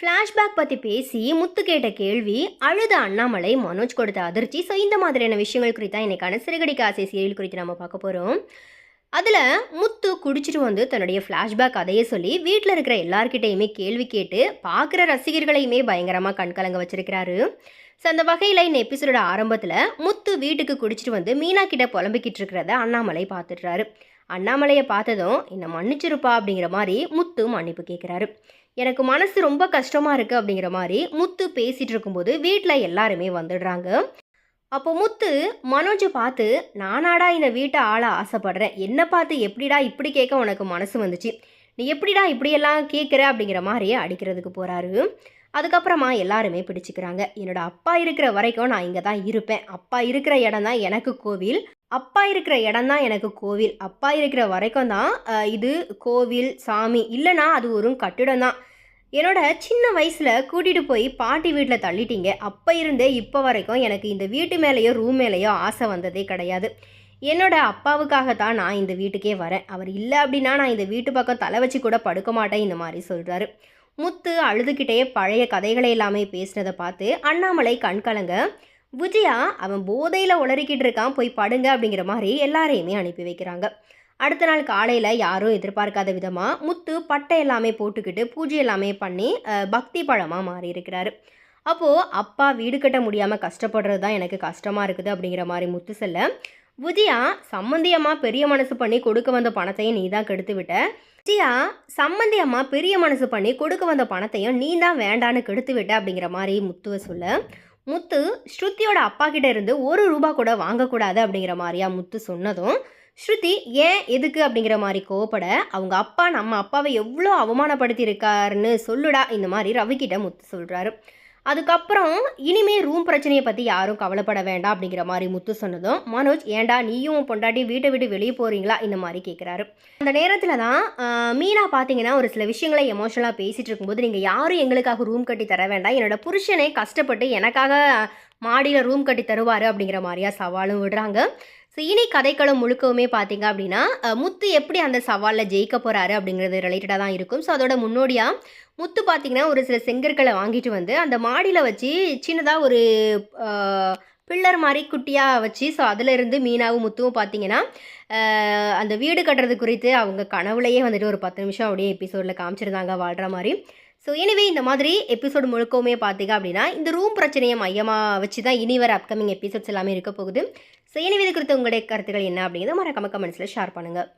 Flashback பற்றி பேசி முத்து கேட்ட கேள்வி அழுத அண்ணாமலை மனோஜ் கொடுத்த அதிர்ச்சி. ஸோ இந்த மாதிரியான விஷயங்கள் குறித்தா இன்றைக்கான சிறுகடி ஆசை சீரியல் குறித்து நம்ம பார்க்க போகிறோம் அதில் முத்து குடிச்சிட்டு வந்து தன்னுடைய ஃப்ளாஷ்பேக் அதையே சொல்லி வீட்டில் இருக்கிற எல்லார்கிட்டையுமே கேள்வி கேட்டு பார்க்குற ரசிகர்களையுமே பயங்கரமாக கண்கலங்க வச்சிருக்கிறாரு. ஸோ அந்த வகையில் இந்த எபிசோட ஆரம்பத்தில் முத்து வீட்டுக்கு குடிச்சிட்டு வந்து மீனா கிட்ட புலம்பிக்கிட்டு இருக்கிறத அண்ணாமலை பார்த்துடுறாரு. அண்ணாமலையை பார்த்ததும் என்னை மன்னிச்சிருப்பா அப்படிங்கிற மாதிரி முத்து மன்னிப்பு கேட்குறாரு எனக்கு மனசு ரொம்ப கஷ்டமாக இருக்குது அப்படிங்கிற மாதிரி முத்து பேசிகிட்டு இருக்கும்போது வீட்டில் எல்லாருமே வந்துடுறாங்க. அப்போ முத்து மனோஜை பார்த்து நானாடா இந்த வீட்டை ஆள ஆசைப்படுறேன். என்னை பார்த்து எப்படிடா இப்படி கேட்க உனக்கு மனசு வந்துச்சு? நீ எப்படிடா இப்படியெல்லாம் கேட்குற அப்படிங்கிற மாதிரியே அடிக்கிறதுக்கு போகிறாரு அதுக்கப்புறமா எல்லாருமே பிடிச்சிக்கிறாங்க. என்னோடய அப்பா இருக்கிற வரைக்கும் நான் இங்கே தான் இருப்பேன். அப்பா இருக்கிற இடம் தான் எனக்கு கோவில். அப்பா இருக்கிற இடம் தான் எனக்கு கோவில். அப்பா இருக்கிற வரைக்கும் தான் இது கோவில் சாமி. இல்லைனா அது ஒரு கட்டிடம் தான் என்னோட சின்ன வயசில் கூட்டிகிட்டு போய் பாட்டி வீட்டில் தள்ளிட்டீங்க. அப்போ இருந்தே இப்போ வரைக்கும் எனக்கு இந்த வீட்டு மேலேயோ ரூம் மேலேயோ ஆசை வந்ததே கிடையாது. என்னோட அப்பாவுக்காக தான் நான் இந்த வீட்டுக்கே வரேன். அவர் இல்லை அப்படின்னா நான் இந்த வீட்டு பக்கம் தலை வச்சு கூட படுக்க மாட்டேன் இந்த மாதிரி சொல்கிறாரு முத்து அழுதுகிட்டே பழைய கதைகளை எல்லாமே பேசினதை பார்த்து அண்ணாமலை கண்கலங்க விஜயா அவன் போதையில் உளறிக்கிட்டு இருக்கான் போய் படுங்க அப்படிங்கிற மாதிரி எல்லாரையுமே அனுப்பி வைக்கிறாங்க. அடுத்த நாள் காலையில் யாரும் எதிர்பார்க்காத விதமாக முத்து பட்டை எல்லாமே போட்டுக்கிட்டு பூஜை எல்லாமே பண்ணி பக்தி பழமாக மாறி இருக்கிறாரு. அப்போது அப்பா வீடு கட்ட முடியாமல் கஷ்டப்படுறது தான் எனக்கு கஷ்டமாக இருக்குது அப்படிங்கிற மாதிரி முத்து சொல்ல விஜயா சம்மந்தியம்மா பெரிய மனசு பண்ணி கொடுக்க வந்த பணத்தையும் நீ தான் கெடுத்து விட்ட. விஜயா சம்மந்தியம்மா பெரிய மனசு பண்ணி கொடுக்க வந்த பணத்தையும் நீ தான் வேண்டான்னு கெடுத்து விட்ட அப்படிங்கிற மாதிரி முத்துவை சொல்ல முத்து ஸ்ருதியோட அப்பா கிட்ட இருந்து ஒரு ரூபா கூட வாங்கக்கூடாது அப்படிங்கிற மாதிரியா முத்து சொன்னதும் ஸ்ருதி ஏன்? எதுக்கு? அப்படிங்கிற மாதிரி கோவப்பட அவங்க அப்பா நம்ம அப்பாவை எவ்வளோ அவமானப்படுத்தியிருக்காருன்னு சொல்லுடா. இந்த மாதிரி ரவிக்கிட்ட முத்து சொல்கிறாரு அதுக்கப்புறம் இனிமேல் ரூம் பிரச்சனையை பற்றி யாரும் கவலைப்பட வேண்டாம் அப்படிங்கிற மாதிரி முத்து சொன்னதும் மனோஜ் ஏன்டா நீயும் பொண்டாட்டி வீட்டை விட்டு வெளியே போகிறீங்களா இந்த மாதிரி கேட்குறாரு அந்த நேரத்தில் தான் மீனா பார்த்தீங்கன்னா ஒரு சில விஷயங்களை எமோஷனலாக பேசிகிட்டு இருக்கும்போது நீங்கள் யாரும் எங்களுக்காக ரூம் கட்டி தர வேண்டாம். என்னோட புருஷனே கஷ்டப்பட்டு எனக்காக மாடியில் ரூம் கட்டி தருவார் அப்படிங்கிற மாதிரியா சவாலும் விடுறாங்க. சீனி கதைக்களம் முழுக்கவுமே பார்த்தீங்க அப்படின்னா முத்து எப்படி அந்த சவாலில் ஜெயிக்க போகிறாரு அப்படிங்கிறது ரிலேட்டடாக தான் இருக்கும். ஸோ அதோட முன்னோடியாக முத்து பார்த்தீங்கன்னா ஒரு சில செங்கற்களை வாங்கிட்டு வந்து அந்த மாடியில் வச்சு சின்னதாக ஒரு பில்லர் மாதிரி குட்டியாக வச்சு ஸோ அதிலிருந்து மீனாவும் முத்துவும் பார்த்தீங்கன்னா அந்த வீடு கட்டுறது குறித்து அவங்க கனவுலையே வந்துட்டு ஒரு பத்து நிமிஷம் அப்படியே எபிசோடில் காமிச்சிருந்தாங்க வாழ்கிற மாதிரி. ஸோ எனவே இந்த மாதிரி எபிசோடு முழுக்கவுமே பார்த்தீங்க அப்படின்னா இந்த ரூம் பிரச்சனையை மையமாக வச்சு தான் இனி வர அப்கமிங் எபிசோட்ஸ் எல்லாமே இருக்க போகுது. ஸோ எனவே இது குறித்த உங்களுடைய கருத்துக்கள் என்ன அப்படிங்கிறத மறக்காம கமெண்ட்ஸில் ஷேர் பண்ணுங்கள்